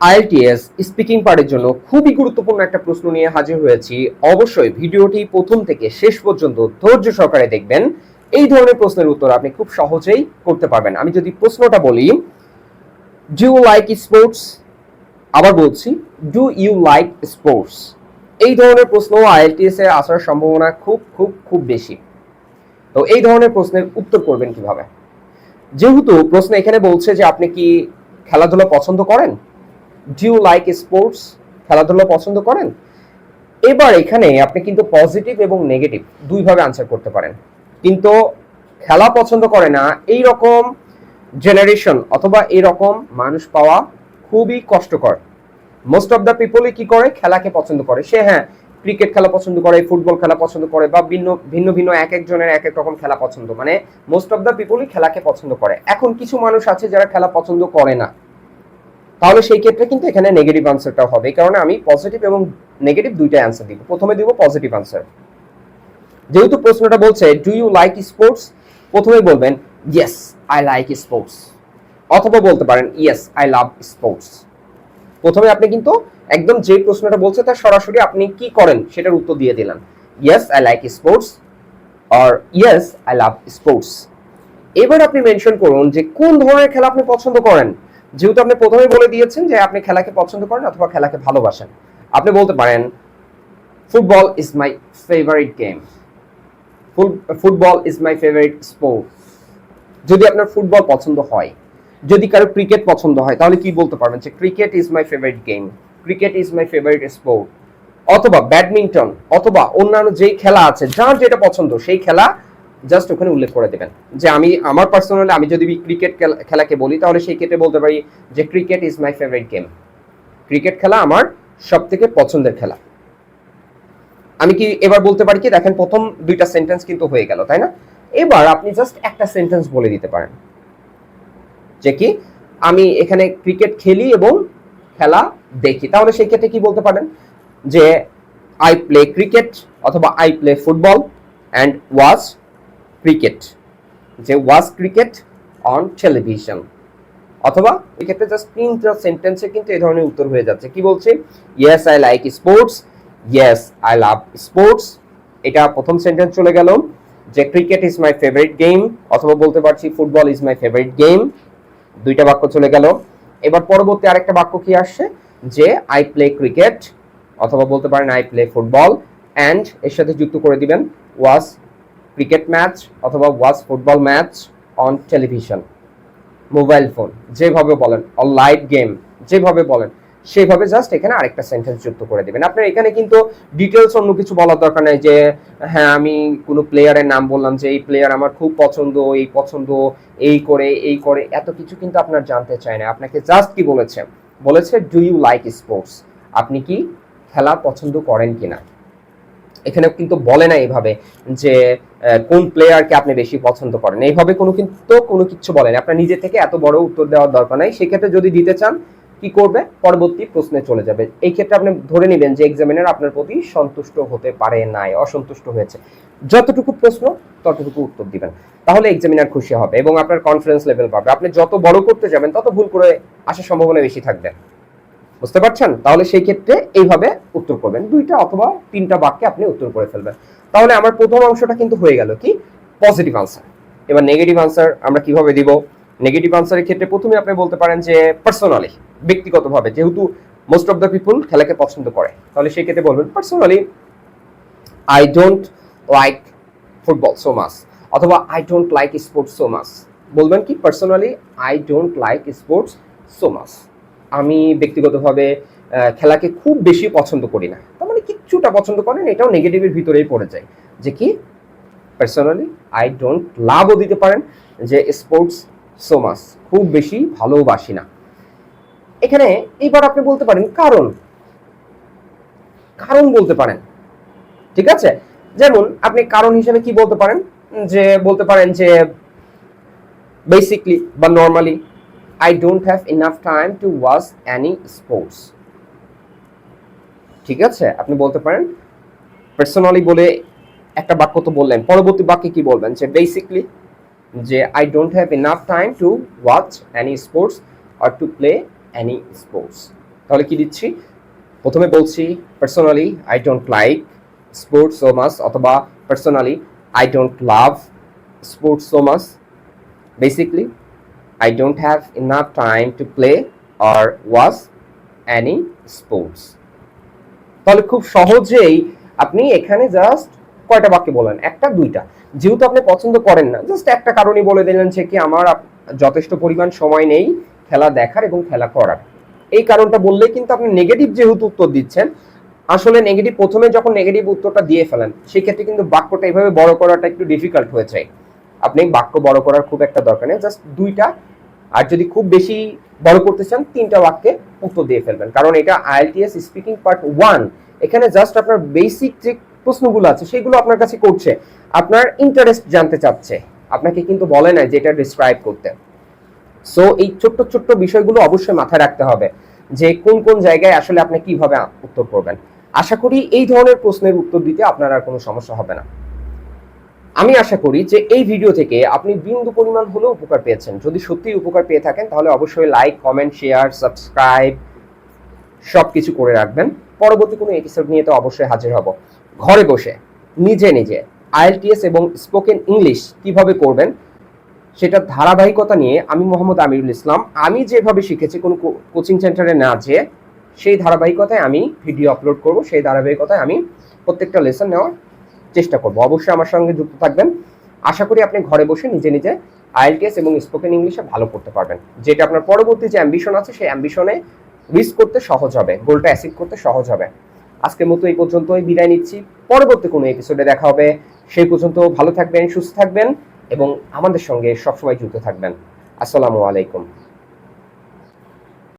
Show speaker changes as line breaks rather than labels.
IELTS speaking পার্টের জন্য খুবই গুরুত্বপূর্ণ একটা প্রশ্ন নিয়ে হাজির হয়েছি। অবশ্যই ভিডিওটি প্রথম থেকে শেষ পর্যন্ত ধৈর্য সহকারে দেখবেন। এই ধরনের প্রশ্নের উত্তর আপনি খুব সহজেই করতে পারবেন। আমি যদি প্রশ্নটা বলি ডু ইউ লাইক স্পোর্টস আবার বলছি ডু ইউ লাইক স্পোর্টস এই ধরনের প্রশ্ন আইএলটিএস এ আসার সম্ভাবনা খুব খুব খুব বেশি। তো এই ধরনের প্রশ্নের উত্তর করবেন কীভাবে? যেহেতু প্রশ্ন এখানে বলছে যে আপনি কি খেলাধুলা পছন্দ করেন? ডিউ লাইক স্পোর্টস খেলাধুলা পছন্দ করেন? এবার এখানে আপনি কিন্তু পজিটিভ এবং নেগেটিভ দুইভাবে আনসার করতে পারেন। কিন্তু খেলা পছন্দ করে না এই রকম জেনারেশন অথবা এই রকম মানুষ পাওয়া খুবই কষ্টকর। মোস্ট অফ দ্য পিপলই কি করে? খেলাকে পছন্দ করে। সে হ্যাঁ ক্রিকেট খেলা পছন্দ করে ফুটবল খেলা পছন্দ করে বা ভিন্ন ভিন্ন ভিন্ন এক একজনের এক এক রকম খেলা পছন্দ। মানে মোস্ট অফ দ্য পিপলই খেলাকে পছন্দ করে। এখন কিছু মানুষ আছে যারা খেলা পছন্দ করে না। তাহলে সেই ক্ষেত্রে কিন্তু এখানে নেগেটিভ আনসারটা হবে। কারণে আমি পজিটিভ এবং নেগেটিভ দুইটা অ্যান্সার দিব। প্রথমে দিব পজিটিভ আনসার যেহেতু প্রশ্নটা বলছে ডু ইউ লাইক স্পোর্টস প্রথমে বলবেন ইয়েস আই লাইক স্পোর্টস অথবা বলতে পারেন ইয়েস আই লাভ স্পোর্টস প্রথমে আপনি কিন্তু একদম যে প্রশ্নটা বলছে তার সরাসরি আপনি কি করেন সেটার উত্তর দিয়ে দিলেন। ইয়েস আই লাইক স্পোর্টস আর ইয়েস আই লাভ স্পোর্টস এবার আপনি মেনশন করুন যে কোন ধরনের খেলা আপনি পছন্দ করেন। যেহেতু আপনি প্রথমে বলে দিয়েছেন যে আপনি খেলাকে পছন্দ করেন অথবা খেলাকে ভালোবাসেন, আপনি বলতে পারেন football is my favourite game football is my favourite sport যদি আপনার ফুটবল পছন্দ হয়, যদি কারও ক্রিকেট পছন্দ হয়, তাহলে কি বলতে পারবেন যে cricket is my favourite game cricket is my favourite sport অথবা ব্যাডমিন্টন, অথবা অন্যান্য যেই খেলা আছে, যার যেটা পছন্দ, সেই খেলা জাস্ট ওখানে উল্লেখ করে দেবেন। যে আমি, আমার পার্সোনালি আমি যদি ক্রিকেট খেলাকে বলি, তাহলে সেই ক্ষেত্রে বলতে পারি যে cricket is my favourite game cricket খেলা আমার সব থেকে পছন্দের খেলা। আমি কি এবার বলতে পারি কি, দেখেন প্রথম দুইটা সেন্টেন্স কিন্তু হয়ে গেল, তাই না? এবার আপনি জাস্ট একটা সেন্টেন্স বলে দিতে পারেন। যে কি, আমি এখানে ক্রিকেট খেলি এবং খেলা দেখি। তাহলে সেই ক্ষেত্রে কি বলতে পারেন? যে আই প্লে ক্রিকেট অথবা I play football and watch cricket, যে ওয়াজ ক্রিকেট অন টেলিভিশন অথবা এক্ষেত্রে জাস্ট তিনটা সেন্টেন্সে কিন্তু এই ধরনের উত্তর হয়ে যাচ্ছে। কি বলছে? Yes I like sports yes I love sports এটা প্রথম সেন্টেন্স চলে গেল, যে cricket is my favourite game অথবা বলতে পারছি football is my favourite game দুইটা বাক্য চলে গেল। এবার পরবর্তী আরেকটা বাক্য কি আসছে? যে আই প্লে ক্রিকেট অথবা বলতে পারেন আই প্লে ফুটবল অ্যান্ড এর সাথে যুক্ত করে দিবেন ওয়াজ ক্রিকেট ম্যাচ অথবা watch football match on television mobile phone যেভাবে বলেন অল লাইভ গেম যেভাবে বলেন সেইভাবে জাস্ট এখানে আরেকটা সেন্টেন্স যুক্ত করে দিবেন। আপনার এখানে কিন্তু ডিটেলস অন্য কিছু বলার দরকার নেই যে হ্যাঁ আমি কোনো প্লেয়ারের নাম বললাম যে, এই প্লেয়ার আমার খুব পছন্দ, এই পছন্দ, এই করে এই করে। এত কিছু কিন্তু আপনার জানতে চায় না। আপনাকে জাস্ট কি বলেছে? বলেছে ডু ইউ লাইক স্পোর্টস আপনি কি খেলা পছন্দ করেন কিনা? এখানে কিন্তু বলে না এইভাবে যে কোন প্লেয়ারকে আপনি বেশি পছন্দ করেন? এইভাবে কোনো কিন্তু কোনো কিছু বলেন। আপনার নিজে থেকে এত বড় উত্তর দেওয়ার দরকার নাই। সেক্ষেত্রে যদি দিতে চান, কি করবে? পরবর্তী প্রশ্নে চলে যাবে। এই ক্ষেত্রে আপনি ধরে নেবেন যে এক্সামিনার আপনার প্রতি সন্তুষ্ট হতে পারে নাই, অসন্তুষ্ট হয়েছে। যতটুকু প্রশ্ন, ততটুকু উত্তর দিবেন। তাহলে এক্সামিনার খুশি হবে এবং আপনার কনফিডেন্স লেভেল পাবে আপনি যত বড় করতে যাবেন, তত ভুল করে আসার সম্ভাবনা বেশি থাকবে। বুঝতে পারছেন? তাহলে সেই ক্ষেত্রে এইভাবে উত্তর করবেন। দুইটা অথবা তিনটা বাক্যে আপনি উত্তর করে ফেলবেন। তাহলে আমার প্রথম অংশটা কিন্তু হয়ে গেল কি? পজিটিভ আনসার এবার নেগেটিভ আনসার আমরা কীভাবে দিব? নেগেটিভ আনসারের ক্ষেত্রে প্রথমে আপনি বলতে পারেন যে পার্সোনালি ব্যক্তিগতভাবে। যেহেতু মোস্ট অফ দ্য পিপুল খেলাকে পছন্দ করে। তাহলে সেই ক্ষেত্রে বলবেন personally I don't like football so much অথবা I don't like sports so much বলবেন কি? Personally I don't like sports so much আমি ব্যক্তিগতভাবে খেলাকে খুব বেশি পছন্দ করি না। তার মানে কিচ্ছুটা পছন্দ করেন, এটাও নেগেটিভের ভিতরেই পড়ে যায়। যে কি? পার্সোনালি আই ডোন্ট লাভও দিতে পারেন, যে স্পোর্টস সো মাচ খুব বেশি ভালোবাসি না। এখানে এইবার আপনি বলতে পারেন কারণ। কারণ বলতে পারেন। ঠিক আছে? যেমন আপনি কারণ হিসেবে কি বলতে পারেন? যে বলতে পারেন যে বেসিকলি বা normally I don't have enough time to watch any sports ঠিক আছে? আপনি বলতে পারেন? পার্সোনালি বলে একটা বাক্য তো বললেন। পরবর্তী বাক্যে কি বলবেন? যে বেসিকলি যে I don't have enough time to watch any sports or to play any sports তাহলে কি দিচ্ছি? প্রথমে বলছি personally I don't like sports so much অথবা personally I don't love sports so much basically I don't have enough time to play R watch any sports তাহলে খুব সহজেই আপনি এখানে জাস্ট কয়টা বাক্য বলেন? একটা, দুইটা। যেহেতু আপনি পছন্দ করেন না জাস্ট একটা কারণই বলে দিলেন যে কি আমার যথেষ্ট পরিমাণ সময় নেই খেলা দেখার এবং খেলা করার। এই কারণটা বললে কিন্তু আপনি নেগেটিভ যেহেতু উত্তর দিচ্ছেন, আসলে নেগেটিভ প্রথমে যখন নেগেটিভ উত্তরটা দিয়ে ফেলেন, সেক্ষেত্রে কিন্তু বাক্যটা এইভাবে বড় করাটা একটু ডিফিকাল্ট হয়ে যায়। আপনি বাক্য বড় করার খুব একটা দরকার নেই জাস্ট দুইটা আর যদি খুব বেশি বড় করতে চান, তিনটা বাক্যে উত্তর দিয়ে ফেলবেন। কারণ এটা আইএলটিএস স্পিকিং পার্ট ওয়ান এখানে জাস্ট আপনার বেসিক যে প্রশ্নগুলো আছে, সেগুলো আপনার কাছে করছে। আপনার ইন্টারেস্ট জানতে চাচ্ছে। আপনাকে কিন্তু বলে না যে এটা ডিসক্রাইব করতে। সো এই ছোট্ট ছোট্ট বিষয়গুলো অবশ্যই মাথায় রাখতে হবে যে কোন কোন জায়গায় আসলে আপনি কীভাবে উত্তর করবেন। আশা করি এই ধরনের প্রশ্নের উত্তর দিতে আপনার আর কোনো সমস্যা হবে না। আমি আশা করি যে এই ভিডিও থেকে আপনি বিন্দু পরিমাণ হলেও উপকার পেয়েছেন। যদি সত্যিই উপকার পেয়ে থাকেন, তাহলে অবশ্যই লাইক কমেন্ট শেয়ার সাবস্ক্রাইব সব কিছু করে রাখবেন। পরবর্তী কোনো এপিসোড নিয়ে তো অবশ্যই হাজির হব। ঘরে বসে নিজে নিজে আইএলটিএস এবং স্পোকেন ইংলিশ কীভাবে করবেন সেটা ধারাবাহিকতা নিয়ে আমি মোহাম্মদ আমিরুল ইসলাম। আমি যেভাবে শিখেছি, কোনো কোচিং সেন্টারে না যেয়ে, সেই ধারাবাহিকতায় আমি ভিডিও আপলোড করব। সেই ধারাবাহিকতায় আমি প্রত্যেকটা লেসন নেওয়ার চেষ্টা করব। অবশ্যই আমার সঙ্গে যুক্ত থাকবেন। আশা করি আপনি ঘরে বসে নিজে নিজে আইএলটিএস এবং স্পোকেন ইংলিশে ভালো করতে পারবেন। যেটা আপনার পরবর্তী যে অ্যাম্বিশন আছে, সেই অ্যাম্বিশনে রিচ করতে সহজ হবে গোলটা অ্যাচিভ করতে সহজ হবে। আজকের মতো এই পর্যন্তই বিদায় নিচ্ছি। পরবর্তী কোনো এপিসোডে দেখা হবে। সেই পর্যন্ত ভালো থাকবেন, সুস্থ থাকবেন এবং আমাদের সঙ্গে সবসময় যুক্ত থাকবেন। আসসালামু আলাইকুম।